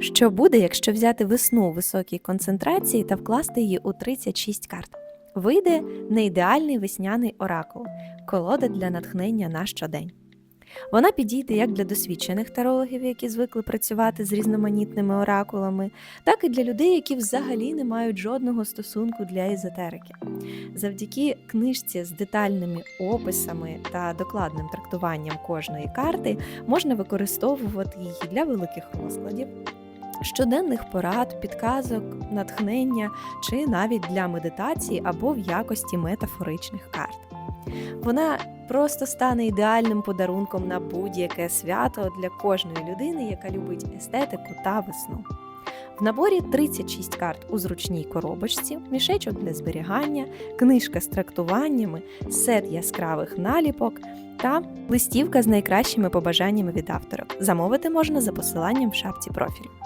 Що буде, якщо взяти весну у високій концентрації та вкласти її у 36 карт? Вийде неідеальний весняний оракул, колода для натхнення на щодень. Вона підійде як для досвідчених тарологів, які звикли працювати з різноманітними оракулами, так і для людей, які взагалі не мають жодного стосунку для езотерики. Завдяки книжці з детальними описами та докладним трактуванням кожної карти можна використовувати її для великих розкладів, щоденних порад, підказок, натхнення чи навіть для медитації або в якості метафоричних карт. Вона просто стане ідеальним подарунком на будь-яке свято для кожної людини, яка любить естетику та весну. В наборі 36 карт у зручній коробочці, мішечок для зберігання, книжка з трактуваннями, сет яскравих наліпок та листівка з найкращими побажаннями від авторок. Замовити можна за посиланням в шапці профілю.